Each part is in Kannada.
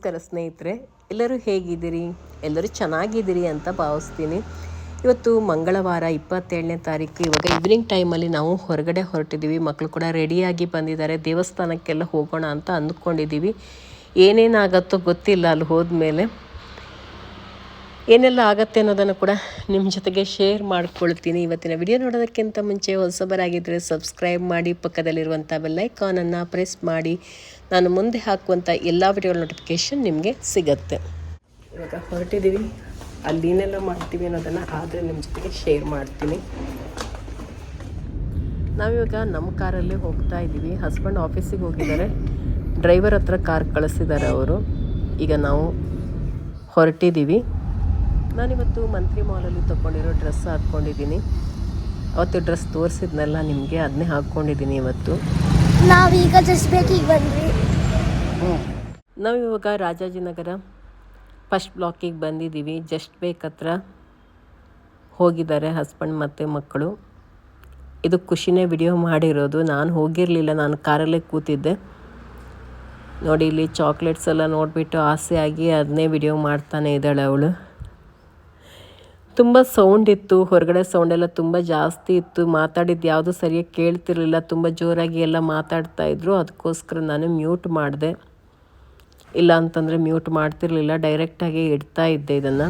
ನಮಸ್ಕಾರ ಸ್ನೇಹಿತರೆ, ಎಲ್ಲರೂ ಹೇಗಿದ್ದೀರಿ? ಎಲ್ಲರೂ ಚೆನ್ನಾಗಿದ್ದೀರಿ ಅಂತ ಭಾವಿಸ್ತೀನಿ. ಇವತ್ತು ಮಂಗಳವಾರ ಇಪ್ಪತ್ತೇಳನೇ ತಾರೀಕು, ಇವಾಗ ಈವ್ನಿಂಗ್ ಟೈಮಲ್ಲಿ ನಾವು ಹೊರಗಡೆ ಹೊರಟಿದ್ದೀವಿ. ಮಕ್ಕಳು ಕೂಡ ರೆಡಿಯಾಗಿ ಬಂದಿದ್ದಾರೆ. ದೇವಸ್ಥಾನಕ್ಕೆಲ್ಲ ಹೋಗೋಣ ಅಂತ ಅಂದ್ಕೊಂಡಿದ್ದೀವಿ. ಏನೇನಾಗತ್ತೋ ಗೊತ್ತಿಲ್ಲ ಅಲ್ಲಿ ಹೋದ್ಮೇಲೆ. ಏನೆಲ್ಲ ಆಗತ್ತೆ ಅನ್ನೋದನ್ನು ಕೂಡ ನಿಮ್ಮ ಜೊತೆಗೆ ಶೇರ್ ಮಾಡ್ಕೊಳ್ತೀನಿ ಇವತ್ತಿನ ವಿಡಿಯೋ ನೋಡೋದಕ್ಕಿಂತ ಮುಂಚೆ ಹೊಸಬರಾಗಿದ್ದರೆ ಸಬ್ಸ್ಕ್ರೈಬ್ ಮಾಡಿ ಪಕ್ಕದಲ್ಲಿರುವಂಥ ಬೆಲ್ಲೈಕಾನನ್ನು ಪ್ರೆಸ್ ಮಾಡಿ. ನಾನು ಮುಂದೆ ಹಾಕುವಂಥ ಎಲ್ಲ ವಿಡಿಯೋ ನೋಟಿಫಿಕೇಷನ್ ನಿಮಗೆ ಸಿಗತ್ತೆ. ಇವಾಗ ಹೊರಟಿದ್ದೀವಿ ಅಲ್ಲಿ ಏನೆಲ್ಲ ಮಾಡ್ತೀವಿ ಅನ್ನೋದನ್ನು ಆದರೆ ನಿಮ್ಮ ಜೊತೆಗೆ ಶೇರ್ ಮಾಡ್ತೀನಿ. ನಾವಿವಾಗ ನಮ್ಮ ಕಾರಲ್ಲೇ ಹೋಗ್ತಾ ಇದ್ದೀವಿ. ಹಸ್ಬೆಂಡ್ ಆಫೀಸಿಗೆ ಹೋಗಿದ್ದಾರೆ. ಡ್ರೈವರ್ ಹತ್ರ ಕಾರ್ ಕಳಿಸಿದ್ದಾರೆ ಅವರು. ಈಗ ನಾವು ಹೊರಟಿದ್ದೀವಿ ನಾನಿವತ್ತು ಮಂತ್ರಿ ಮಾಲಲ್ಲಿ ತೊಗೊಂಡಿರೋ ಡ್ರೆಸ್ ಹಾಕ್ಕೊಂಡಿದ್ದೀನಿ. ಅವತ್ತು ಡ್ರೆಸ್ ತೋರಿಸಿದ್ನಲ್ಲ ನಿಮಗೆ ಅದನ್ನೇ ಹಾಕ್ಕೊಂಡಿದ್ದೀನಿ ಇವತ್ತು. ನಾವೀಗ ಜಸ್ಟ್ ಬೇಕಿಗೆ ಬಂದ್ವಿ. ನಾವು ಇವಾಗ ರಾಜಾಜಿನಗರ ಫಸ್ಟ್ ಬ್ಲಾಕಿಗೆ ಬಂದಿದ್ದೀವಿ. ಜಸ್ಟ್ ಬೇಕ್ ಹತ್ರ ಹೋಗಿದ್ದಾರೆ ಹಸ್ಬೆಂಡ್ ಮತ್ತು ಮಕ್ಕಳು. ಇದು ಖುಷಿನೇ ವಿಡಿಯೋ ಮಾಡಿರೋದು. ನಾನು ಹೋಗಿರಲಿಲ್ಲ ನಾನು ಕಾರಲ್ಲೇ ಕೂತಿದ್ದೆ. ನೋಡಿ ಇಲ್ಲಿ ಚಾಕ್ಲೇಟ್ಸ್ ಎಲ್ಲ ನೋಡಿಬಿಟ್ಟು ಆಸೆಯಾಗಿ ಅದನ್ನೇ ವಿಡಿಯೋ ಮಾಡ್ತಾನೆ ಇದ್ದಾಳೆ ಅವಳು. ತುಂಬ ಸೌಂಡ್ ಇತ್ತು, ಹೊರಗಡೆ ಸೌಂಡ್ ಎಲ್ಲ ತುಂಬ ಜಾಸ್ತಿ ಇತ್ತು. ಮಾತಾಡಿದ್ದು ಯಾವುದು ಸರಿಯಾಗಿ ಕೇಳ್ತಿರ್ಲಿಲ್ಲ. ತುಂಬ ಜೋರಾಗಿ ಎಲ್ಲ ಮಾತಾಡ್ತಾ ಇದ್ರು. ಅದಕ್ಕೋಸ್ಕರ ನಾನು ಮ್ಯೂಟ್ ಮಾಡಿದೆ. ಇಲ್ಲ ಅಂತಂದರೆ ಮ್ಯೂಟ್ ಮಾಡ್ತಿರ್ಲಿಲ್ಲ. ಡೈರೆಕ್ಟಾಗಿ ಇಡ್ತಾ ಇದ್ದೆ ಇದನ್ನು.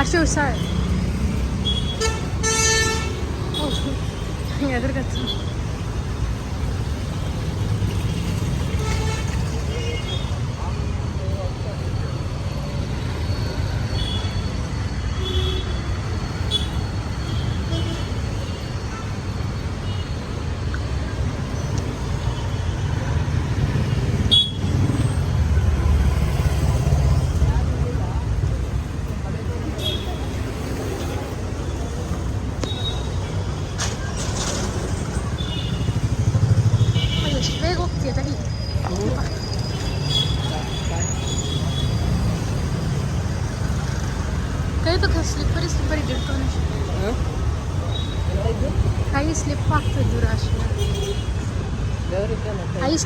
ಅಷ್ಟು ಹುಷಾರು Sim, é dragão.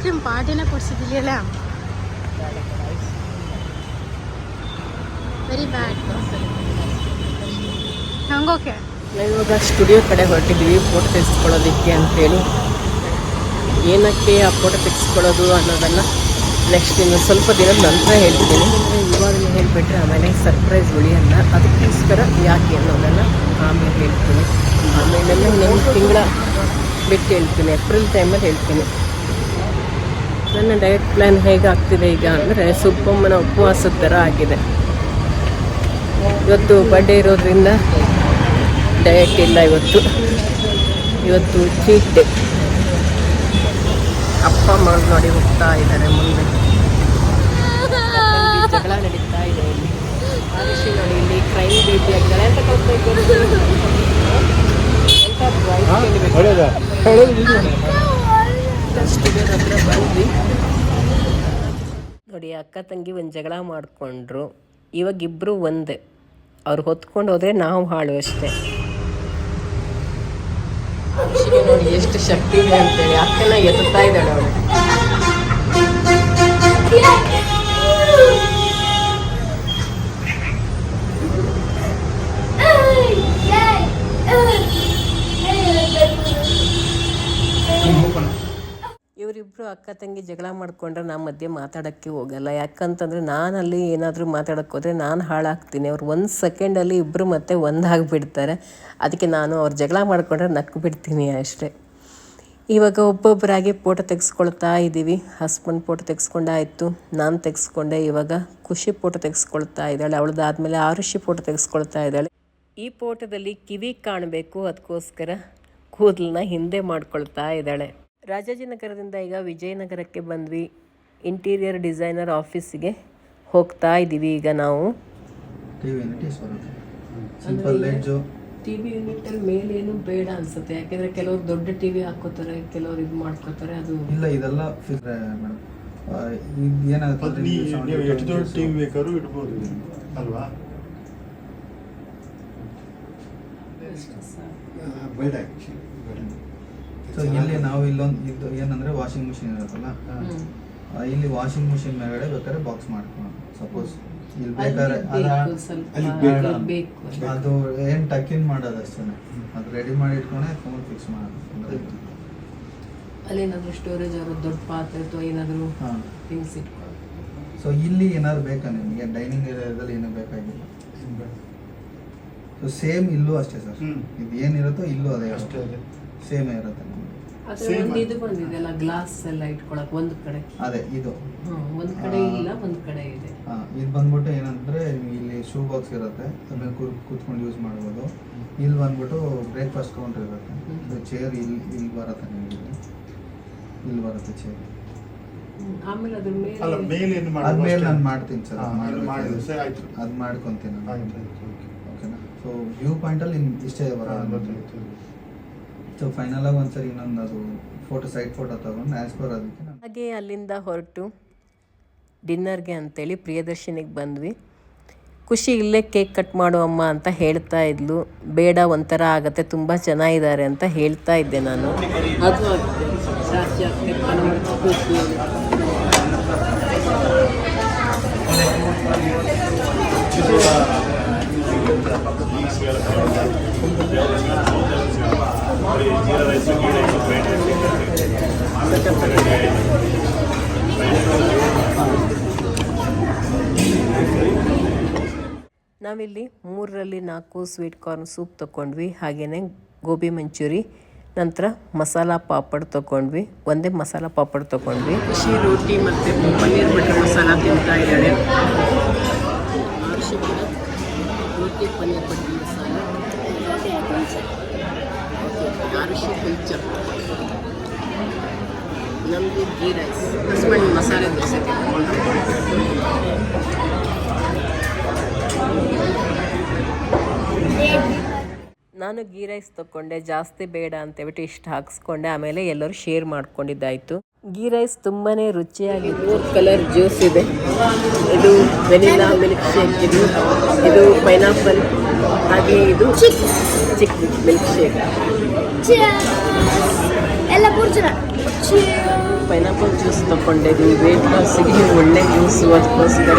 ಕ್ರೀಮ್ ಪಾರ್ಟಿನ ಕೊಡ್ಸಿದ್ದಿಲ್ಲ ವೆರಿ ಬ್ಯಾಡ್ ಹಂಗೋಕೆ ಇವಾಗ ಸ್ಟುಡಿಯೋ ಕಡೆ ಹೊರಟಿದ್ದೀವಿ ಫೋಟೋ ತೆಗೆಸ್ಕೊಳ್ಳೋದಕ್ಕೆ ಅಂತೇಳಿ ಏನಕ್ಕೆ ಆ ಫೋಟೋ ತೆಗೆಸ್ಕೊಳ್ಳೋದು ಅನ್ನೋದನ್ನು ನೆಕ್ಸ್ಟ್ ಇನ್ನು ಸ್ವಲ್ಪ ದಿನದ ನಂತರ ಹೇಳ್ತೀನಿ. ಇವಾಗ ಹೇಳಿಬಿಟ್ರೆ ಆಮೇಲೆ ಸರ್ಪ್ರೈಸ್ ಉಳಿಯಲ್ಲ ಅದಕ್ಕೋಸ್ಕರ ಯಾಕೆ ಅನ್ನೋದನ್ನು ಆಮೇಲೆ ಹೇಳ್ತೀನಿ. ಆಮೇಲೆ ಮೂರು ತಿಂಗಳ ಬಿಟ್ಟು ಹೇಳ್ತೀನಿ ಏಪ್ರಿಲ್ ಟೈಮಲ್ಲಿ ಹೇಳ್ತೀನಿ. ನನ್ನ ಡಯಟ್ ಪ್ಲ್ಯಾನ್ ಹೇಗಾಗ್ತಿದೆ ಈಗ ಅಂದರೆ ಸುಬ್ಬಮ್ಮನ ಉಪವಾಸದ ಥರ ಆಗಿದೆ. ಇವತ್ತು ಬರ್ಡೇ ಇರೋದ್ರಿಂದ ಡಯಟ್ ಇಲ್ಲ ಇವತ್ತು. ಇವತ್ತು ಚೀಟ್ ಅಪ್ಪ ಮಾಡಿ ನೋಡಿ ಹೋಗ್ತಾ ಇದ್ದಾರೆ ಮುಂದೆ. ಜಗಳ ನಡೀತಾ ಇದೆ ಇಲ್ಲಿ. ನೋಡಿ ಇಲ್ಲಿ ಕ್ರೈಮ್ ಆಗಿದ್ದಾರೆ ಅಂತ ಸ್ಟುಡಿಯೋದ ಹತ್ರ ಬಂದ್ವಿ ನೋಡಿ ಅಕ್ಕ ತಂಗಿ ಒಂದು ಜಗಳ ಮಾಡಿಕೊಂಡ್ರು. ಇವಾಗ ಇಬ್ಬರು ಒಂದೇ. ಅವ್ರು ಹೊತ್ಕೊಂಡು ಹೋದ್ರೆ ನಾವು ಹಾಳು ಅಷ್ಟೇ. ನೋಡಿ ಎಷ್ಟು ಶಕ್ತಿ ಇದೆ ಅಂತೇಳಿ. ಅಕ್ಕನ ಎತ್ತಾ ಇದ್ದಾಳೆ ಅವಳು. ಇವರಿಬ್ರು ಅಕ್ಕ ತಂಗಿ ಜಗಳ ಮಾಡ್ಕೊಂಡ್ರೆ ನಾ ಮಧ್ಯೆ ಮಾತಾಡೋಕ್ಕೆ ಹೋಗಲ್ಲ. ಯಾಕಂತಂದ್ರೆ ನಾನು ಅಲ್ಲಿ ಏನಾದರೂ ಮಾತಾಡೋಕ್ಕೆ ಹೋದರೆ ನಾನು ಹಾಳಾಗ್ತೀನಿ. ಅವ್ರು ಒಂದು ಸೆಕೆಂಡಲ್ಲಿ ಇಬ್ಬರು ಮತ್ತೆ ಒಂದಾಗಿಬಿಡ್ತಾರೆ. ಅದಕ್ಕೆ ನಾನು ಅವ್ರು ಜಗಳ ಮಾಡಿಕೊಂಡ್ರೆ ನಕ್ಕು ಬಿಡ್ತೀನಿ ಅಷ್ಟೇ. ಇವಾಗ ಒಬ್ಬೊಬ್ಬರಾಗಿ ಫೋಟೋ ತೆಗೆಸ್ಕೊಳ್ತಾ ಇದ್ದೀವಿ ಹಸ್ಬೆಂಡ್ ಫೋಟೋ ತೆಗೆಸ್ಕೊಂಡಾಯಿತು. ನಾನು ತೆಗೆಸ್ಕೊಂಡೆ. ಇವಾಗ ಖುಷಿ ಫೋಟೋ ತೆಗೆಸ್ಕೊಳ್ತಾ ಇದ್ದಾಳೆ. ಅವಳದಾದ್ಮೇಲೆ ಆರುಷಿ ಫೋಟೋ ತೆಗೆಸ್ಕೊಳ್ತಾ ಇದ್ದಾಳೆ. ಈ ಫೋಟೋದಲ್ಲಿ ಕಿವಿ ಕಾಣಬೇಕು. ಅದಕ್ಕೋಸ್ಕರ ಕೂದಲನ್ನ ಹಿಂದೆ ಮಾಡ್ಕೊಳ್ತಾ ಇದ್ದಾಳೆ. ರಾಜಾಜಿನಗರದಿಂದ ಈಗ ವಿಜಯನಗರಕ್ಕೆ ಬಂದ್ವಿ. ಇಂಟೀರಿಯರ್ ಡಿಸೈನರ್ ಆಫೀಸಿಗೆ ಹೋಗ್ತಾ ಇದ್ದೀವಿ ಈಗ ನಾವು. ಟಿವಿ ಯೂನಿಟ್ ಅಲ್ಲಿ ಮೇಲೇನು ಬೇಡ ಅನ್ಸುತ್ತೆ? ಯಾಕಂದ್ರೆ ಕೆಲವರು ದೊಡ್ಡ ಟಿವಿ ಹಾಕೋತಾರೆ ಕೆಲವರು ಇದು ಮಾಡ್ಕೋತಾರೆ ಅದು ಇಲ್ಲ ಇದೆಲ್ಲ ಅಲ್ವಾ? ಬೇಡ. ಸೊ ಇಲ್ಲಿ ನಾವು ಇಲ್ಲೊಂದು ಇದು ಏನಂದ್ರೆ ವಾಷಿಂಗ್ ಮಿಷಿನ್ ಇರುತ್ತಲ್ಲ? ಆ, ಇಲ್ಲಿ ವಾಷಿಂಗ್ ಮಿಷಿನ್ ಮೇಲ್ಗಡೆ ಬೇಕಾದ್ರೆ ಬಾಕ್ಸ್ ಮಾಡ್ಕೊಳ್ಳೋಣ. ಸಪೋಸ್ ಇಲ್ಲಿ ಬೇಕಾದ್ರೆ ಅದ- ಅಲ್ಲಿ ಬೇಡ. ಬೇಕು. ಅದು ಏನ್ ಟಕಿನ್ ಮಾಡೋದು ಅಷ್ಟೇ ಅದು ರೆಡಿ ಮಾಡಿ ಇಟ್ಕೊಂಡೆ ಫೋನ್ ಫಿಕ್ಸ್ ಮಾಡೋದು. ಅಲ್ಲಿ ಏನಾದ್ರು ಸ್ಟೋರೇಜ್ ಅವರು ದೊಡ್ಡ ಪಾತ್ರೆ ಅಥವಾ ಏನಾದರೂ ಹಾ. ಥಿಂಗ್ಸ್ ಇಟ್ಕೊಂಡು ಸೊ ಇಲ್ಲಿ ಏನಾದ್ರು ಬೇಕಾ ನಿಮಗೆ? ಡೈನಿಂಗ್ ಏರಿಯಾದಲ್ಲಿ ಏನೂ ಬೇಕಾಗಿಲ್ಲ? ಸೊ ಸೇಮ್ ಇಲ್ಲೂ ಅಷ್ಟೇ ಸರ್. ಹ್ಮ್. ಇದು ಏನಿರುತ್ತೋ ಇಲ್ಲೂ ಅದೇ ಅಷ್ಟೇ ಅದೇ. ಸೇಮ್ ಇರುತ್ತೆ. Same ಒಂದು ಇದು ಬಂದಿದೆಯಲ್ಲ ಗ್ಲಾಸ್ ಎಲ್ಲ ಇಟ್ಕೊಳಕ್ ಒಂದ್ ಕಡೆ. ಅದೇ ಇದು. ಹ್ಮ್ ಒಂದ್ ಕಡೆ ಆ. ಇಲ್ಲ ಒಂದ್ ಕಡೆ ಇದೆ. ಹಾ, ಇದು ಬಂದ್ಬಿಟ್ಟು ಏನಂದ್ರೆ ನಿಮ್ಗೆ ಇಲ್ಲಿ ಶೂ ಬಾಕ್ಸ್ ಇರುತ್ತೆ ಆಮೇಲೆ ಕೂತ್ ಕೂತ್ಕೊಂಡು ಯೂಸ್ ಮಾಡ್ಬೋದು. ಇಲ್ಲಿ ಬಂದ್ಬಿಟ್ಟು ಬ್ರೇಕ್ಫಾಸ್ಟ್ ಕೌಂಟರ್ ಇರುತ್ತೆ. ಚೇರ್ ಇಲ್ಲಿ ಇಲ್ಲಿ ಬರುತ್ತೆ ನಿಮಗೆ. ಇಲ್ಲಿ ಬರುತ್ತೆ ಚೇರ್ ಹ್ಮ್, ಆಮೇಲೆ ಅದ್ರ ಅಲ್ಲ ಮೇಲ್ ಏನು ಅದ್ಮೇಲೆ ನಾನು ಮಾಡ್ತೀನಿ ಸರ್ ಹಾ, ಅಲ್ಲಿ ಸರಿ ಆಯ್ತು. ಅದು ಮಾಡ್ಕೊಂತೀನಿ ಆಯ್ತು ನಾನು. ಆಯ್ತು ಓಕೆ. ಓಕೆನಾ? ಸೊ ವ್ಯೂ ಪಾಯಿಂಟಲ್ಲಿ ಇಷ್ಟೇ ಹಾ, ಬರೋದು ಗೊತ್ತಾಯ್ತು. ಸೊ ಫೈನಲ್ ಆಗಿ ಒಂದ್ಸರಿ ಇನ್ನೊಂದು ಅದು ಫೋಟೋ ಸೈಡ್ ಫೋಟೋ ತಗೊಂಡು ಆ್ಯಸ್ ಪರ್ ಅದಕ್ಕೆ ಹಾಗೆ ಅಲ್ಲಿಂದ ಹೊರಟು. ಡಿನ್ನರ್ಗೆ ಅಂತೇಳಿ ಪ್ರಿಯದರ್ಶಿನಿಗೆ ಬಂದ್ವಿ. ಖುಷಿ ಇಲ್ಲೇ ಕೇಕ್ ಕಟ್ ಮಾಡು ಅಮ್ಮ ಅಂತ ಹೇಳ್ತಾ ಇದ್ಲು. ಬೇಡ ಒಂಥರ ಆಗತ್ತೆ ತುಂಬ ಚೆನ್ನಾಗಿದ್ದಾರೆ ಅಂತ ಹೇಳ್ತಾ ಇದ್ದೆ ನಾನು. ಅದು ನಾವಿಲ್ಲಿ ಮೂರರಲ್ಲಿ ನಾಲ್ಕು ಸ್ವೀಟ್ ಕಾರ್ನ್ ಸೂಪ್ ತಗೊಂಡ್ವಿ ಹಾಗೆಯೇ ಗೋಬಿ ಮಂಚೂರಿ, ನಂತರ ಮಸಾಲ ಪಾಪಡ್ ತೊಗೊಂಡ್ವಿ ಒಂದೇ ಮಸಾಲ ಪಾಪಡ್ ತೊಗೊಂಡ್ವಿ ಶಿ ರೋಟಿ ಮತ್ತು ಪನ್ನೀರ್ ಬಟರ್ ಮಸಾಲ ತಿಂತಾ ಇದ್ದಾಳೆ ರೋಟಿ ಪನ್ನೀರ್ ಬಟರ್ ಮಸಾಲ ಆರುಷಿ ಕುಲ್ಚಾ ನಮಗೆ ಗೀ ರೈಸ್ ಹಸ್ಬೆಂಡ್ ಮಸಾಲೆ ದೋಸೆ ತಿಂದ್ಕೊಂಡ್ವಿ ನಾನು ಗೀ ರೈಸ್ ತಗೊಂಡೆ ಜಾಸ್ತಿ ಬೇಡ ಅಂತೇಳ್ಬಿಟ್ಟು ಇಷ್ಟು ಹಾಕ್ಸ್ಕೊಂಡೆ ಆಮೇಲೆ ಎಲ್ಲರೂ ಶೇರ್ ಮಾಡ್ಕೊಂಡಿದ್ದಾಯಿತು. ಗೀ ರೈಸ್ ತುಂಬಾ ರುಚಿಯಾಗಿತ್ತು. ಕಲರ್ ಜ್ಯೂಸ್ ಇದೆ. ಇದು ವೆನಿಲಾ ಮಿಲ್ಕ್ ಶೇಕ್ ಇದು. ಇದು ಪೈನಾಪಲ್ ಹಾಗೆ ಇದು ಚಿಕ್ ಮಿಲ್ಕ್ ಶೇಕ್ ಪೈನಾಪಲ್ ಜ್ಯೂಸ್ ತಗೊಂಡೆ ಇದು ವೇಟ್ ಲಾಸಿಗೆ ಒಳ್ಳೆ ಜ್ಯೂಸ್ ಅದಕ್ಕೋಸ್ಕರ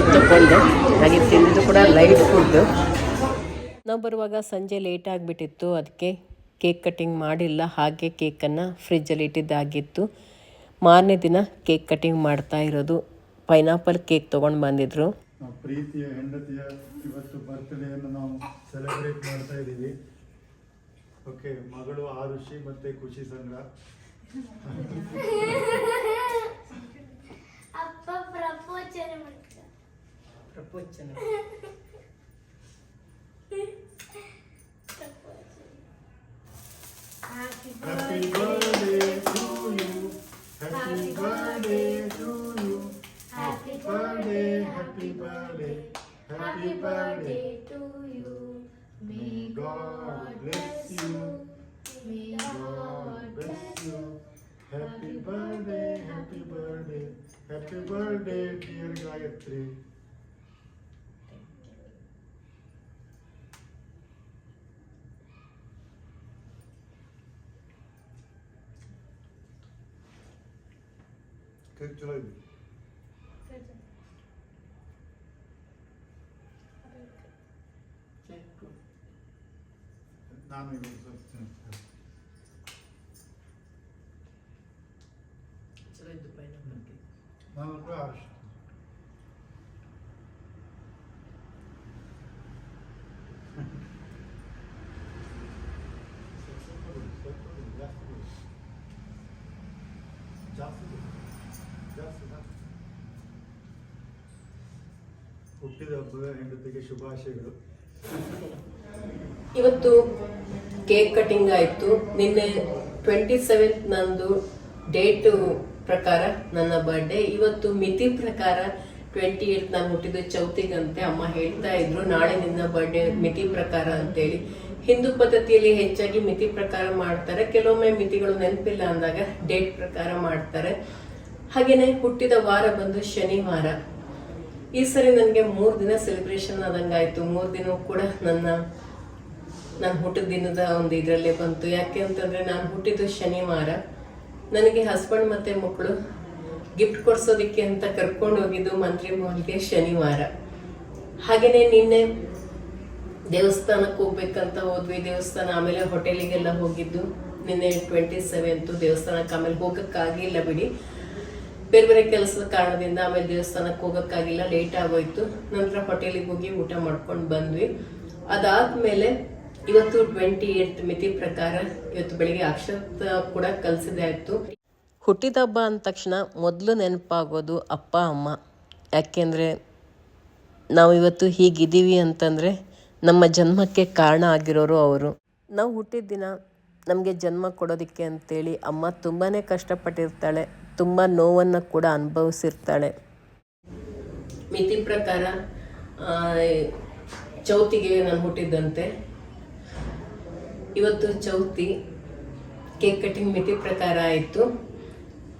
ಇದು ತಗೊಂಡೆ ಹಾಗೆ ತಿಂದು ಕೂಡ ಲೈಟ್ ಫುಡ್ ನಾವು ಬರುವಾಗ ಸಂಜೆ ಲೇಟ್ ಆಗಿಬಿಟ್ಟಿತ್ತು. ಅದಕ್ಕೆ ಕೇಕ್ ಕಟ್ಟಿಂಗ್ ಮಾಡಿಲ್ಲ. ಹಾಗೆ ಕೇಕನ್ನು ಫ್ರಿಜ್ಜಲ್ಲಿ ಇಟ್ಟಿದ್ದಾಗಿತ್ತು. ಮಾರನೇ ದಿನ ಕೇಕ್ ಕಟ್ಟಿಂಗ್ ಮಾಡ್ತಾ ಇರೋದು. ಪೈನಾಪಲ್ ಕೇಕ್ ತೊಗೊಂಡು ಬಂದಿದ್ರು. ಪ್ರೀತಿಯ ಹೆಂಡತಿಯ ಇವತ್ತು ಬರ್ತ್ಡೇಯನ್ನು ನಾವು ಸೆಲೆಬ್ರೇಟ್ ಮಾಡ್ತಾ ಇದ್ದೀವಿ. ಓಕೆ ಮಗಳು ಆರುಷಿ ಮತ್ತೆ ಖುಷಿ ಸಂಘ ಅಪ್ಪ ಪ್ರಪೋಚನ ಮಾಡ್ತಾರೆ. ಹ್ಯಾಪಿ ಬರ್ಡೇ ನಾನು ಇದು ಸ್ವಲ್ಪ ತಿಂತೀನಿ. ನಾನು ಕೂಡ ಆರುಷಿ ಜಾಸ್ತಿ ಕೊಡು. ಜಾಸ್ತಿ ಸಾಕು. ಹುಟ್ಟಿದ ಹಬ್ಬದ ಹೆಂಡತಿಗೆ ಶುಭಾಶಯಗಳು ಇವತ್ತು ಕೇಕ್ ಕಟಿಂಗ್ ಆಯಿತು. ನಿನ್ನೆ ಟ್ವೆಂಟಿ ಸೆವೆಂತ್ ನಂದು ಡೇಟು ಪ್ರಕಾರ ನನ್ನ ಬರ್ಡೇ ಇವತ್ತು ಮಿತಿ ಪ್ರಕಾರ ಟ್ವೆಂಟಿ ಏಟ್ ನಾನು ಹುಟ್ಟಿದ ಚೌತಿಗಂತೆ. ಅಮ್ಮ ಹೇಳ್ತಾ ಇದ್ರು, ನಾಳೆ ನಿನ್ನ ಬರ್ಡೇ ಮಿತಿ ಪ್ರಕಾರ ಅಂತೇಳಿ. ಹಿಂದೂ ಪದ್ಧತಿಯಲ್ಲಿ ಹೆಚ್ಚಾಗಿ ಮಿತಿ ಪ್ರಕಾರ ಮಾಡ್ತಾರೆ. ಕೆಲವೊಮ್ಮೆ ಮಿತಿಗಳು ನೆನಪಿಲ್ಲ ಅಂದಾಗ ಡೇಟ್ ಪ್ರಕಾರ ಮಾಡ್ತಾರೆ. ಹಾಗೇನೆ ಹುಟ್ಟಿದ ವಾರ ಬಂದು ಶನಿವಾರ. ಈ ಸರಿ ನನಗೆ ಮೂರು ದಿನ ಸೆಲೆಬ್ರೇಷನ್ ಆದಂಗಾಯ್ತು. ಮೂರು ದಿನ ಕೂಡ ನನ್ನ ನಾನು ಹುಟ್ಟಿದ ದಿನದ ಒಂದು ಇದರಲ್ಲೇ ಬಂತು. ಯಾಕೆ ಅಂತಂದರೆ ನಾನು ಹುಟ್ಟಿದ್ದು ಶನಿವಾರ. ನನಗೆ ಹಸ್ಬೆಂಡ್ ಮತ್ತು ಮಕ್ಕಳು ಗಿಫ್ಟ್ ಕೊಡ್ಸೋದಿಕ್ಕೆ ಅಂತ ಕರ್ಕೊಂಡು ಹೋಗಿದ್ದು ಮಂತ್ರಿ ಮಾಲ್ಗೆ ಶನಿವಾರ. ಹಾಗೆಯೇ ನಿನ್ನೆ ದೇವಸ್ಥಾನಕ್ಕೆ ಹೋಗ್ಬೇಕಂತ ಹೋದ್ವಿ. ದೇವಸ್ಥಾನ ಆಮೇಲೆ ಹೋಟೆಲಿಗೆಲ್ಲ ಹೋಗಿದ್ದು. ನಿನ್ನೆ ಟ್ವೆಂಟಿ ಸೆವೆಂತು ದೇವಸ್ಥಾನಕ್ಕೆ ಆಮೇಲೆ ಹೋಗೋಕ್ಕಾಗಿಲ್ಲ ಬಿಡಿ. ಬೇರೆ ಬೇರೆ ಕೆಲಸದ ಕಾರಣದಿಂದ ಆಮೇಲೆ ದೇವಸ್ಥಾನಕ್ಕೆ ಹೋಗೋಕ್ಕಾಗಿಲ್ಲ. ಲೇಟ್ ಆಗೋಯ್ತು. ನಂತರ ಹೋಟೆಲಿಗೆ ಹೋಗಿ ಊಟ ಮಾಡ್ಕೊಂಡು ಬಂದ್ವಿ. ಅದಾದ್ಮೇಲೆ ಇವತ್ತು ಟ್ವೆಂಟಿ ಏಟ್ ಮಿತಿ ಪ್ರಕಾರ ಇವತ್ತು ಬೆಳಿಗ್ಗೆ ಅಕ್ಷತ ಕೂಡ ಕಲಿಸಿದೆ ಆಯಿತು ಹುಟ್ಟಿದ ಹಬ್ಬ ಅಂದ ತಕ್ಷಣ ಮೊದಲು ನೆನಪಾಗೋದು ಅಪ್ಪ ಅಮ್ಮ. ಯಾಕೆಂದರೆ ನಾವು ಇವತ್ತು ಹೀಗಿದ್ದೀವಿ ಅಂತಂದರೆ ನಮ್ಮ ಜನ್ಮಕ್ಕೆ ಕಾರಣ ಆಗಿರೋರು ಅವರು. ನಾವು ಹುಟ್ಟಿದ ದಿನ ನಮಗೆ ಜನ್ಮ ಕೊಡೋದಕ್ಕೆ ಅಂತೇಳಿ ಅಮ್ಮ ತುಂಬಾ ಕಷ್ಟಪಟ್ಟಿರ್ತಾಳೆ ತುಂಬ ನೋವನ್ನು ಕೂಡ ಅನುಭವಿಸಿರ್ತಾಳೆ. ಮಿತಿ ಪ್ರಕಾರ ಚೌತಿಗೆ ನಾನು ಹುಟ್ಟಿದ್ದಂತೆ. ಇವತ್ತು ಚೌತಿ ಕೇಕ್ ಕಟಿಂಗ್ ಮಿತಿ ಪ್ರಕಾರ ಆಯಿತು.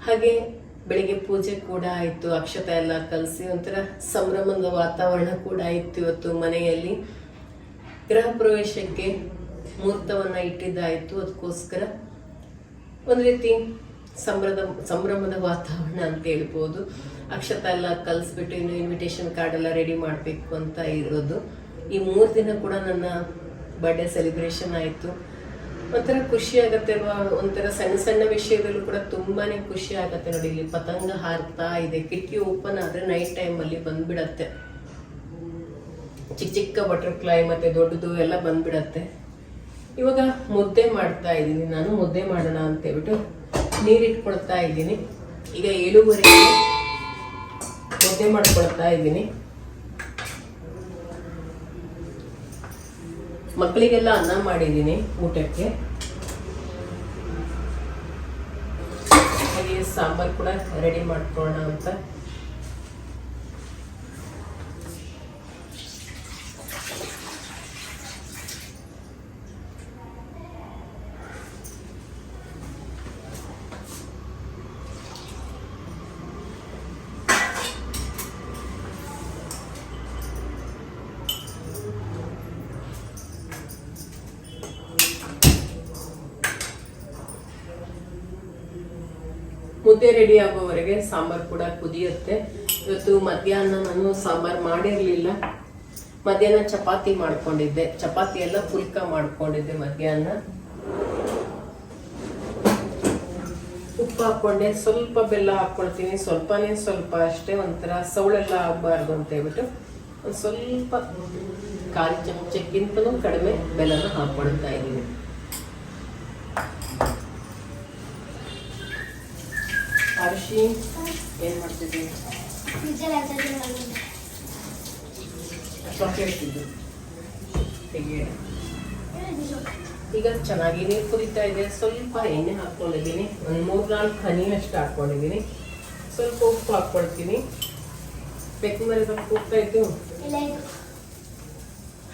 ಹಾಗೆ ಬೆಳಿಗ್ಗೆ ಪೂಜೆ ಕೂಡ ಆಯಿತು, ಅಕ್ಷತೆ ಎಲ್ಲ ಕಲಸಿ ಒಂಥರ ಸಂಭ್ರಮದ ವಾತಾವರಣ ಕೂಡ ಇತ್ತು ಇವತ್ತು ಮನೆಯಲ್ಲಿ. ಗೃಹ ಪ್ರವೇಶಕ್ಕೆ ಮುಹೂರ್ತವನ್ನು ಇಟ್ಟಿದ್ದಾಯಿತು. ಅದಕ್ಕೋಸ್ಕರ ಒಂದು ರೀತಿ ಸಂಭ್ರದ, ಸಂಭ್ರಮದ ವಾತಾವರಣ ಅಂತ ಹೇಳ್ಬೋದು. ಅಕ್ಷತ ಎಲ್ಲ ಕಲಿಸ್ಬಿಟ್ಟು ಇನ್ನು ಇನ್ವಿಟೇಷನ್ ಕಾರ್ಡ್ ಎಲ್ಲ ರೆಡಿ ಮಾಡಬೇಕು ಅಂತ ಇರೋದು. ಈ ಮೂರು ದಿನ ಕೂಡ ನನ್ನ ಬರ್ಡೇ ಸೆಲೆಬ್ರೇಷನ್ ಆಯಿತು. ಒಂಥರ ಖುಷಿ ಆಗತ್ತೆ ಒಂಥರ ಸಣ್ಣ ಸಣ್ಣ ವಿಷಯದಲ್ಲೂ ಕೂಡ ತುಂಬಾನೇ ಖುಷಿ ಆಗತ್ತೆ ನೋಡಿ. ಇಲ್ಲಿ ಪತಂಗ ಹಾರ್ತಾ ಇದೆ. ಕಿಟಕಿ ಓಪನ್ ಆದ್ರೆ ನೈಟ್ ಟೈಮಲ್ಲಿ ಬಂದ್ಬಿಡತ್ತೆ. ಚಿಕ್ಕ ಚಿಕ್ಕ ಬಟರ್ಫ್ಲೈ ಮತ್ತೆ ದೊಡ್ಡದು ಎಲ್ಲ ಬಂದ್ಬಿಡತ್ತೆ. ಇವಾಗ ಮುದ್ದೆ ಮಾಡ್ತಾ ಇದ್ದೀನಿ. ನಾನು ಮುದ್ದೆ ಮಾಡೋಣ ಅಂತ ಹೇಳ್ಬಿಟ್ಟು ನೀರಿಟ್ಕೊಳ್ತಾ ಇದ್ದೀನಿ. ಈಗ ಏಳುವರೆಗೆ ಮುದ್ದೆ ಮಾಡ್ಕೊಳ್ತಾ ಇದ್ದೀನಿ. ಮಕ್ಕಳಿಗೆಲ್ಲ ಅನ್ನ ಮಾಡಿದ್ದೀನಿ ಊಟಕ್ಕೆ. ಹಾಗೆ ಸಾಂಬಾರ್ ಕೂಡ ರೆಡಿ ಮಾಡ್ಕೊಳ್ಳೋಣ ಅಂತ. ಮುದ್ದೆ ರೆಡಿ ಆಗೋವರೆಗೆ ಸಾಂಬಾರ್ ಕೂಡ ಕುದಿಯುತ್ತೆ. ಇವತ್ತು ಮಧ್ಯಾಹ್ನ ನಾನು ಸಾಂಬಾರ್ ಮಾಡಿರಲಿಲ್ಲ. ಮಧ್ಯಾಹ್ನ ಚಪಾತಿ ಮಾಡ್ಕೊಂಡಿದ್ದೆ. ಚಪಾತಿ ಎಲ್ಲ ಪುಲ್ಕ ಮಾಡ್ಕೊಂಡಿದ್ದೆ ಮಧ್ಯಾಹ್ನ. ಉಪ್ಪು ಹಾಕೊಂಡೆ ಸ್ವಲ್ಪ ಬೆಲ್ಲ ಹಾಕ್ಕೊಳ್ತೀನಿ. ಸ್ವಲ್ಪನೇ ಸ್ವಲ್ಪ ಅಷ್ಟೇ ಒಂಥರ ಸೌಳೆಲ್ಲ ಆಗಬಾರ್ದು ಅಂತ ಹೇಳ್ಬಿಟ್ಟು ಒಂದು ಸ್ವಲ್ಪ ಕಾಲು ಚಮಚಕ್ಕಿಂತಲೂ ಕಡಿಮೆ ಬೆಲ್ಲನ ಹಾಕ್ಕೊಳ್ತಾ ಇದ್ದೀನಿ. ಅರಿಶಿ, ಏನು ಮಾಡ್ತಿದ್ದೀನಿ ಫ್ರಿಜ್ಜಲ್ಲಿ ಹಾಕಿದ್ರೆ ಆಗುತ್ತೆ. ಚಾಕ್ಲೇಟ್ ಇದು ತೆಗೆ ಏನಿದು? ಈಗ ಚೆನ್ನಾಗಿ ನೀರು ಕುದೀತಾ ಇದೆ ಸ್ವಲ್ಪ ಎಣ್ಣೆ ಹಾಕ್ಕೊಂಡಿದ್ದೀನಿ ಒಂದು ಮೂರು ನಾಲ್ಕು ಹನಿ ಅಷ್ಟು ಹಾಕ್ಕೊಂಡಿದ್ದೀನಿ ಸ್ವಲ್ಪ ಉಪ್ಪು ಹಾಕ್ಕೊಳ್ತೀನಿ ಇದ್ದು ಹಾಗೆ ಇದು.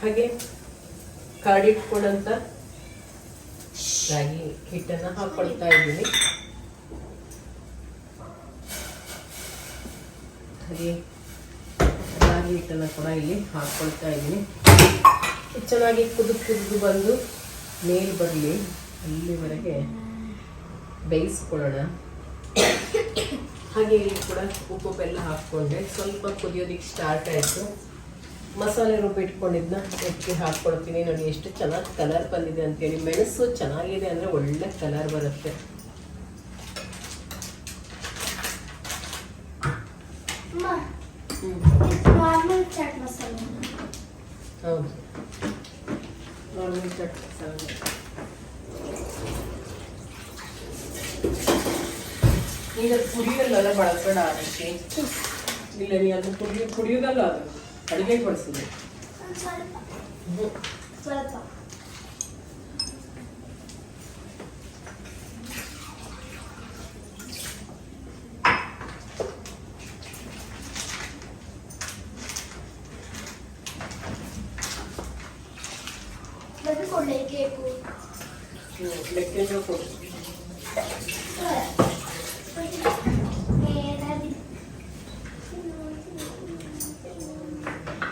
ಹಾಗೆ ಕಾಡಿಟ್ಕೊಂಡಂತ ರಾಗಿ ಹಿಟ್ಟನ್ನು ಹಾಕ್ಕೊಳ್ತಾ ಇದ್ದೀನಿ ಹಾಗೆ ರಾಗಿ ಹಿಟ್ಟನ್ನು ಕೂಡ ಇಲ್ಲಿ ಹಾಕ್ಕೊಳ್ತಾ ಇದ್ದೀನಿ. ಚೆನ್ನಾಗಿ ಕುದು ಕುದ್ದು ಬಂದು ಮೇಲೆ ಬರಲಿ ಅಲ್ಲಿವರೆಗೆ ಬೇಯಿಸ್ಕೊಳ್ಳೋಣ. ಹಾಗೆ ಇಲ್ಲಿ ಕೂಡ ಉಪ್ಪು ಬೆಲ್ಲ ಹಾಕ್ಕೊಂಡೆ. ಸ್ವಲ್ಪ ಕುದಿಯೋದಕ್ಕೆ ಸ್ಟಾರ್ಟ್ ಆಯಿತು. ಮಸಾಲೆ ರುಬ್ಬಿಟ್ಕೊಂಡಿದ್ನ ಎತ್ತಿ ಹಾಕ್ಕೊಳ್ತೀನಿ ನೋಡಿ ಎಷ್ಟು ಚೆನ್ನಾಗಿ ಕಲರ್ ಬಂದಿದೆ ಅಂತೇಳಿ. ಮೆಣಸು ಚೆನ್ನಾಗಿದೆ ಅಂದರೆ ಒಳ್ಳೆ ಕಲರ್ ಬರುತ್ತೆ ಅಮ್ಮ, ಹ್ಞೂ ಇದು ನಾರ್ಮಲ್ ಚಾಟ್ ಮಸಾಲೆ ಹೌದು ನಾರ್ಮಲ್ ಚಾಟ್ ಮಸಾಲೆ ಈಗ ಕುಡಿಯಲ್ಲ ಬಳಸೋಣ ಅದಕ್ಕೆ ಇಲ್ಲ ನೀ ಅದು ಕುಡಿಯೋ ಕುಡಿಯೋದಲ್ಲ ಅದು ಅಡುಗೆಗೆ ಬಳಸೋದು ಸ್ವಲ್ಪ.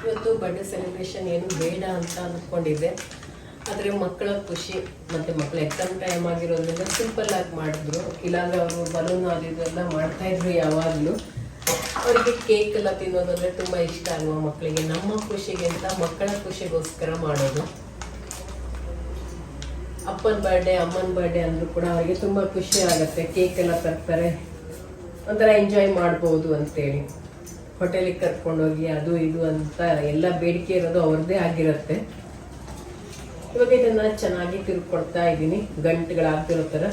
ಇವತ್ತು ಬರ್ಡೇ ಸೆಲೆಬ್ರೇಷನ್ ಏನು ಬೇಡ ಅಂತ ಅಂದ್ಕೊಂಡಿದ್ದೆ ಆದರೆ ಮಕ್ಕಳ ಖುಷಿ, ಮತ್ತು ಮಕ್ಕಳ ಎಕ್ಸಾಮ್ ಟೈಮ್ ಆಗಿರೋದ್ರಿಂದ ಸಿಂಪಲ್ ಆಗಿ ಮಾಡಿದ್ರು. ಇಲ್ಲಾಂದ್ರೆ ಅವರು ಬಲೂನ್ ಅದು ಇದೆಲ್ಲ ಮಾಡ್ತಾ ಇದ್ರು ಯಾವಾಗಲೂ. ಅವರಿಗೆ ಕೇಕ್ ಎಲ್ಲ ತಿನ್ನೋದಂದ್ರೆ ತುಂಬ ಇಷ್ಟ ಅಲ್ವಾ ಮಕ್ಕಳಿಗೆ ನಮ್ಮ ಖುಷಿಗೆ ಅಂತ ಮಕ್ಕಳ ಖುಷಿಗೋಸ್ಕರ ಮಾಡೋದು. ಅಪ್ಪನ ಬರ್ಡೇ ಅಮ್ಮನ ಬರ್ಡೇ ಅಂದರೂ ಕೂಡ ಅವರಿಗೆ ತುಂಬ ಖುಷಿ ಆಗುತ್ತೆ. ಕೇಕ್ ಎಲ್ಲ ತರ್ತಾರೆ. ಒಂಥರ ಎಂಜಾಯ್ ಮಾಡ್ಬೋದು ಅಂತೇಳಿ. ಹೋಟೆಲಿಗೆ ಕರ್ಕೊಂಡೋಗಿ ಅದು ಇದು ಅಂತ ಎಲ್ಲ ಬೇಡಿಕೆ ಇರೋದು ಅವ್ರದ್ದೇ ಆಗಿರುತ್ತೆ. ಇವಾಗ ಇದನ್ನು ಚೆನ್ನಾಗಿ ತಿರ್ಕೊಡ್ತಾ ಇದ್ದೀನಿ. ಗಂಟುಗಳಾಗ್ತಿರೋ ಥರ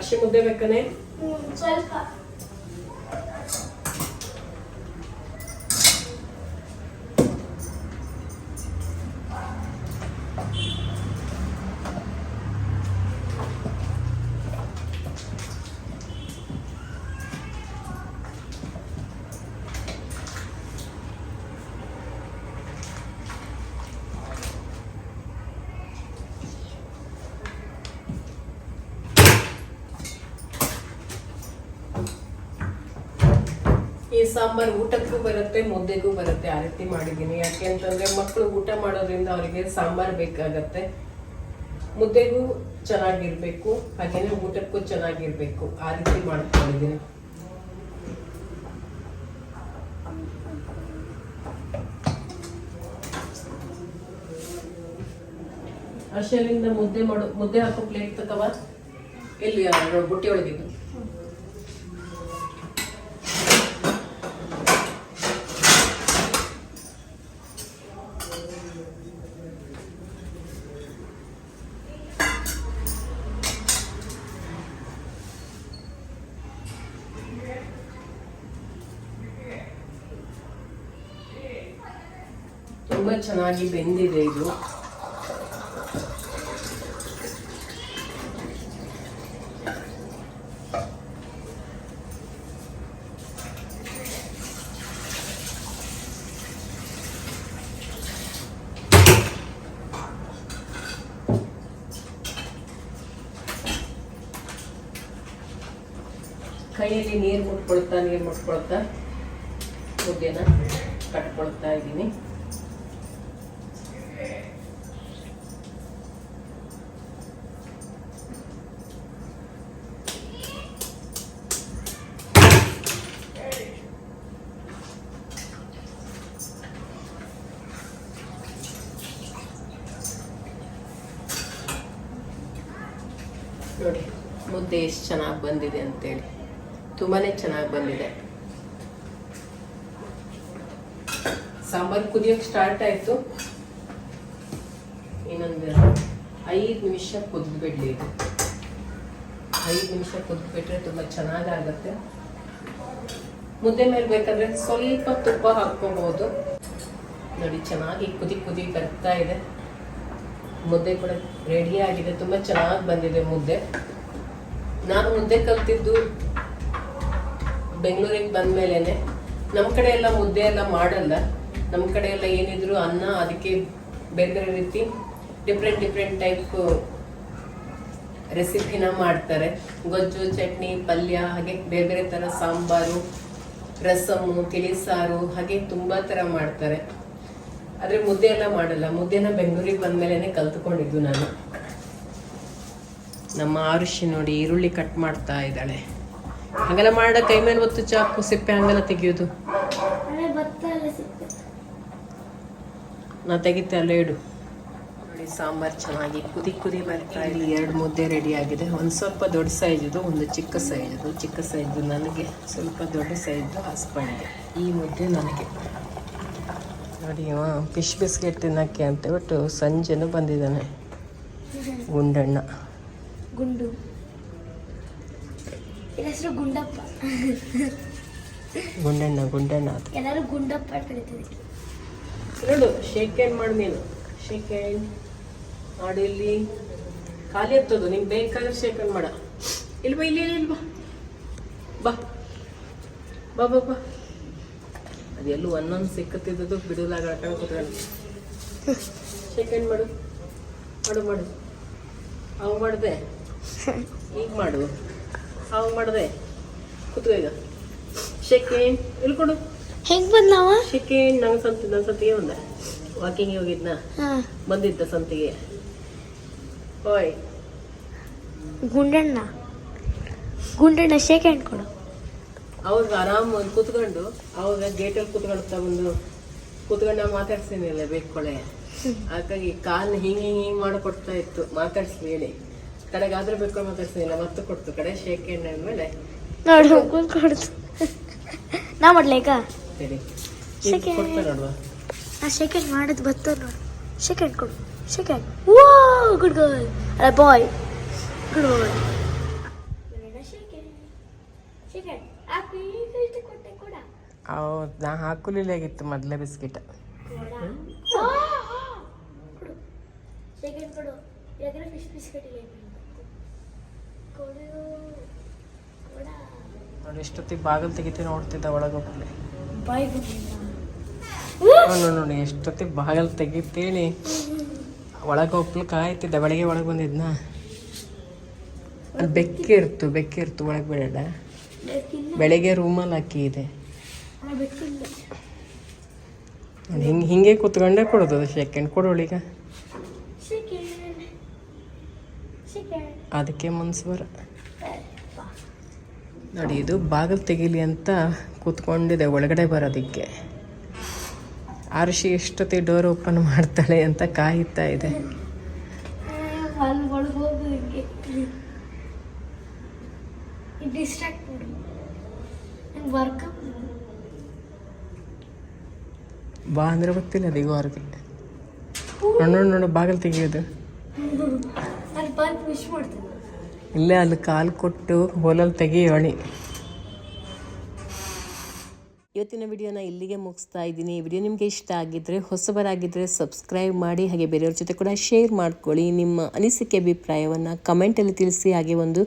ಅರ್ಶಿ ಮುದ್ದೆ ಬೇಕಾನೆ? ಸ್ವಲ್ಪ ಈ ಸಾಂಬಾರ್ ಊಟಕ್ಕೂ ಬರುತ್ತೆ, ಮುದ್ದೆಗೂ ಬರುತ್ತೆ, ಆ ರೀತಿ ಮಾಡಿದ್ದೀನಿ. ಯಾಕೆ ಅಂತಂದ್ರೆ ಮಕ್ಕಳು ಊಟ ಮಾಡೋದ್ರಿಂದ ಅವರಿಗೆ ಸಾಂಬಾರ್ ಬೇಕಾಗತ್ತೆ. ಮುದ್ದೆಗೂ ಚೆನ್ನಾಗಿರ್ಬೇಕು, ಹಾಗೇನೆ ಊಟಕ್ಕೂ ಚೆನ್ನಾಗಿರ್ಬೇಕು. ಆ ರೀತಿ ಮಾಡ್ಕೊಂಡಿದ್ದೀನಿ. ಅರ್ಶಲಿಂದ ಮುದ್ದೆ ಮಾಡೋ, ಮುದ್ದೆ ಹಾಕೋ ಪ್ಲೇಟ್ ತಗವ? ಎಲ್ಲಿ ಬುಟ್ಟಿ ಒಳಗಿದ್ದು ತುಂಬಾ ಚೆನ್ನಾಗಿ ಬೆಂದಿದೆ ಇದು. ಕೈಯಲ್ಲಿ ನೀರು ಮುಟ್ಕೊಳ್ತಾ ನೀರು ಮುಟ್ಕೊಳ್ತಾ ಮುದ್ದೆನ ಕಟ್ಕೊಳ್ತಾ ಇದ್ದೀನಿ ನೋಡಿ ಮುದ್ದೆ ಎಷ್ಟು ಚೆನ್ನಾಗಿ ಬಂದಿದೆ ಅಂತೇಳಿ. ತುಂಬಾನೇ ಚೆನ್ನಾಗಿ ಬಂದಿದೆ. ಸಾಂಬಾರು ಕುದಿಯೋಕೆ ಸ್ಟಾರ್ಟ್ ಆಯ್ತು. ಇನ್ನೊಂದು ಐದು ನಿಮಿಷ ಕುದಿದ್ಬಿಡ್ಲಿ ಇದು. ಐದು ನಿಮಿಷ ಕುದಿದ್ಬಿಟ್ರೆ ತುಂಬ ಚೆನ್ನಾಗಾಗತ್ತೆ. ಮುದ್ದೆ ಮೇಲೆ ಬೇಕಾದ್ರೆ ಸ್ವಲ್ಪ ತುಪ್ಪ ಹಾಕ್ಕೋಬಹುದು ನೋಡಿ, ಚೆನ್ನಾಗಿ ಕುದಿ ಕುದಿ ಬರ್ತಾ ಇದೆ. ಮುದ್ದೆ ಕೂಡ ರೆಡಿ ಆಗಿದೆ. ತುಂಬ ಚೆನ್ನಾಗಿ ಬಂದಿದೆ ಮುದ್ದೆ. ನಾನು ಮುದ್ದೆ ಕಲ್ತಿದ್ದು ಬೆಂಗಳೂರಿಗೆ ಬಂದ್ಮೇಲೆನೆ. ನಮ್ಮ ಕಡೆ ಎಲ್ಲ ಮುದ್ದೆ ಎಲ್ಲ ಮಾಡಲ್ಲ. ನಮ್ಮ ಕಡೆ ಎಲ್ಲ ಏನಿದ್ರು ಅನ್ನ, ಅದಕ್ಕೆ ಬೇರೆ ಬೇರೆ ರೀತಿ ಡಿಫ್ರೆಂಟ್ ಡಿಫ್ರೆಂಟ್ ಟೈಪ್ ರೆಸಿಪಿನ ಮಾಡ್ತಾರೆ. ಗೊಜ್ಜು, ಚಟ್ನಿ, ಪಲ್ಯ, ಹಾಗೆ ಬೇರೆ ಬೇರೆ ಥರ ಸಾಂಬಾರು ರಸಮ್ಮು ತಿಳಿಸಾರು, ಹಾಗೆ ತುಂಬ ಥರ ಮಾಡ್ತಾರೆ. ಆದರೆ ಮುದ್ದೆ ಎಲ್ಲ ಮಾಡಲ್ಲ. ಮುದ್ದೆನ ಬೆಂಗಳೂರಿಗೆ ಬಂದ್ಮೇಲೆನೆ ಕಲ್ತ್ಕೊಂಡಿದ್ದು ನಾನು. ನಮ್ಮ ಆರುಷಿ ನೋಡಿ ಈರುಳ್ಳಿ ಕಟ್ ಮಾಡ್ತಾ ಇದ್ದಾಳೆ. ಹಂಗೆಲ್ಲ ಮಾಡ ಕೈ ಮೇಲೆ ಒತ್ತು ಚಾಕು ಸಿಪ್ಪೆ ಹಂಗೆಲ್ಲ ತೆಗಿಯೋದು. ನಾ ತೆಗಿತೆ ಅಲ್ಲ ಇಡು. ನೋಡಿ ಸಾಂಬಾರು ಚೆನ್ನಾಗಿ ಕುದಿ ಕುದಿ ಬರ್ತಾ ಇಲ್ಲಿ ಎರಡು ಮುದ್ದೆ ರೆಡಿ ಆಗಿದೆ. ಒಂದು ಸ್ವಲ್ಪ ದೊಡ್ಡ ಸೈಜದು ಒಂದು ಚಿಕ್ಕ ಸೈಜದು ಚಿಕ್ಕ ಸೈಜು ನನಗೆ ಸ್ವಲ್ಪ ದೊಡ್ಡ ಸೈಜು ಹಸ್ಬಂಡ್ಗೆ. ಈ ಮುದ್ದೆ ನನಗೆ. ನೋಡಿ ಇವ ಫಿಶ್ ಬಿಸ್ಕೆಟ್ ತಿನ್ನೋಕ್ಕೆ ಅಂತ ಬಿಟ್ಟು ಸಂಜೆನೂ ಬಂದಿದ್ದಾನೆ. ಗುಂಡಣ್ಣ. ಗುಂಡು. ಹೆಸರು ಗುಂಡಪ್ಪ. ಗುಂಡಣ್ಣ ಗುಂಡಣ್ಣ ಎಲ್ಲರೂ ಗುಂಡಪ್ಪ ಅಂತ ಕರಿತಿದ್ರು ನೋಡು ಶೇಕ್ ಹ್ಯಾಂಡ್ ಮಾಡು ನೀನು? ಶೇಕ್ ಹ್ಯಾಂಡ್ ಮಾಡು ಇಲ್ಲಿ. ಖಾಲಿ ಎತ್ತೋದು ನಿಂಗೆ ಬೇಕಾದ್ರೆ ಶೇಕ್ ಹ್ಯಾಂಡ್ ಮಾಡ. ಇಲ್ಲಿ ಬಾ ಇಲ್ಲಿ ಇಲ್ಲಿ ಇಲ್ಲಿ ಬಾ. ಬಾ. ಬಾ ಬಾ ಬಾ. ಅದೆಲ್ಲೂ ಒಂದೊಂದು ಸಿಕ್ಕತ್ತಿದ್ದದು ಬಿಡುಲಾಗ ಆಟ ಕೂತ್ಕೊಂಡು ಶೇಕ್ ಹ್ಯಾಂಡ್ ಮಾಡು? ಮಾಡು ಮಾಡು. ಅವು ಮಾಡಿದೆ. ಈಗ ಮಾಡು. ಅವಾಗ ಮಾಡಿದೆ? ಕುತ್ಕೋ ಈಗ. ಶೇಕ್ ಇಳ್ಕೊಡು ಹೆಂಗ್ ಬಂದವ? ಸೆಕೆಂಡ್ ನಂಗೆ ಸಂತ ನನ್ನ ಸಂತಿಗೆ ಬಂದ. ವಾಕಿಂಗ್ ಹೋಗಿದ್ನ? ಬಂದಿದ್ದ ಸಂತಿಗೆ. ಓಯ್. ಗುಂಡಣ್ಣ. ಗುಂಡಣ್ಣ ಶೇಕ್ ಹ್ಯಾಂಡ್ ಕೊಡು. ಅವಾಗ ಆರಾಮ್ ಕೂತ್ಕೊಂಡು ಅವಾಗ ಗೇಟಲ್ಲಿ ಕೂತ್ಕೊಂಡು ತಗೊಂಡು ಕೂತ್ಕೊಂಡು ನಾವು ಅಲ್ಲ ಬೇಕೊಳೆ ಹಾಗಾಗಿ ಕಾಲ್ನ ಹಿಂಗೆ ಹಿಂಗೆ ಹಿಂಗೆ ಮಾಡಿಕೊಡ್ತಾ ಇತ್ತು. ಮಾತಾಡ್ಸ್ಲಿ ಕಡೆಗಾದ್ರೆ ಬೇಕು ಮತ್ತೆ ಕೊಡ್ತು ಕಡೆ ಶೇಕ್ ಎಣ್ಣೆ ಆದ್ಮೇಲೆ. ನೋಡು ಕೊಡ್ತು. ನಾ ಮಾಡ್ಲೇಕ ಸರಿ. Shake hand. ಕೊಡ್ತಾ ನೋಡುವ. ನಾ ಶೇಕ್ ಹ್ಯಾಂಡ್ ಮಾಡೋದು ಬತ್ತ ನೋಡು. ಶೇಕ್ ಹ್ಯಾಂಡ್ ಕೊಡು shake hand oh good girl ಅಲ್ಲ ಬಾಯ್ ಗುಡ್ ಬಾಯ್ ಹೌದು ನಾ ಹಾಕಲಿಲ್ಲ ಆಗಿತ್ತು ಮೊದಲೇ ಬಿಸ್ಕಿಟ್. ಕೊಡು. ಕೊಡು. ಯಾಕಂದ್ರೆ ಫಿಶ್ ಬಿಸ್ಕೆಟ್ ಇಲ್ಲ ಕೊಡು ಕೊಡ ನೋಡಿ ಎಷ್ಟೊತ್ತಿಗೆ ಬಾಗಿಲು ತೆಗಿತೀನಿ ನೋಡ್ತಿದ್ದ ಒಳಗೋಗ್ಲಿ ಬಾಯ್ ನೋಡಿ ನೋಡಿ ಎಷ್ಟೊತ್ತಿಗೆ ಬಾಗಿಲು ತೆಗಿತೀನಿ? ಒಳಗೆ ಒಪ್ಲು ಕಾಯ್ತಿದ್ದ ಬೆಳಗ್ಗೆ ಒಳಗೆ ಬಂದಿದ್ನ? ಬೆಕ್ಕಿರ್ತು ಬೆಕ್ಕಿರ್ತು ಒಳಗೆ ಬಿಡಲ್ಲ ಬೆಳಗ್ಗೆ ರೂಮಲ್ಲಿ ಅಕ್ಕಿ ಇದೆ. ಹಿಂಗೆ ಹಿಂಗೆ ಕೂತ್ಕೊಂಡೆ ಕೊಡೋದು ಅದು ಸೆಕೆಂಡ್. ಕೊಡೋಳೀಗ ಅದಕ್ಕೆ ಮನ್ಸು ಬರ. ನೋಡಿ ಇದು ಬಾಗಿಲು ತೆಗೀಲಿ ಅಂತ ಕೂತ್ಕೊಂಡಿದೆ ಒಳಗಡೆ ಬರೋದಕ್ಕೆ. ಆರುಷಿ ಎಷ್ಟೊತ್ತಿಗೆ ಡೋರ್ ಓಪನ್ ಮಾಡ್ತಾಳೆ ಅಂತ ಕಾಯುತ್ತಾ ಇದೆ. ಬಾ ಅಂದ್ರೆ ಗೊತ್ತಿಲ್ಲ ಅದು ಅವ್ರಿಗೆ ಹೊರಗೆ. ನೋಡು ನೋಡು ನೋಡು ಬಾಗಿಲು ತೆಗಿಯೋದು ಅಲ್ಲಿ ಪಾರ್ಕ್ ವಿಶ್ ಮಾಡ್ತೀನಿ ಇಲ್ಲೇ ಅಲ್ಲಿ ಕಾಲು ಕೊಟ್ಟು ಹೋಲಲ್ಲಿ ತೆಗಿಯೋಣಿ. ಇವತ್ತಿನ ವಿಡಿಯೋನ ಇಲ್ಲಿಗೆ ಮುಗಿಸ್ತಾ ಇದ್ದೀನಿ. ಈ ವಿಡಿಯೋ ನಿಮಗೆ ಇಷ್ಟ ಆಗಿದ್ದರೆ ಹೊಸಬರಾಗಿದ್ದರೆ ಸಬ್ಸ್ಕ್ರೈಬ್ ಮಾಡಿ, ಹಾಗೆ ಬೇರೆಯವ್ರ ಜೊತೆ ಕೂಡ ಶೇರ್ ಮಾಡ್ಕೊಳ್ಳಿ. ನಿಮ್ಮ ಅನಿಸಿಕೆ, ಅಭಿಪ್ರಾಯವನ್ನು ಕಮೆಂಟಲ್ಲಿ ತಿಳಿಸಿ, ಹಾಗೆ ಒಂದು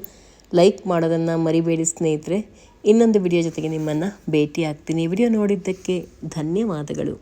ಲೈಕ್ ಮಾಡೋದನ್ನು ಮರಿಬೇಡಿ ಸ್ನೇಹಿತರೆ. ಇನ್ನೊಂದು ವಿಡಿಯೋ ಜೊತೆಗೆ ನಿಮ್ಮನ್ನು ಭೇಟಿ ಆಗ್ತೀನಿ ವಿಡಿಯೋ ನೋಡಿದ್ದಕ್ಕೆ ಧನ್ಯವಾದಗಳು.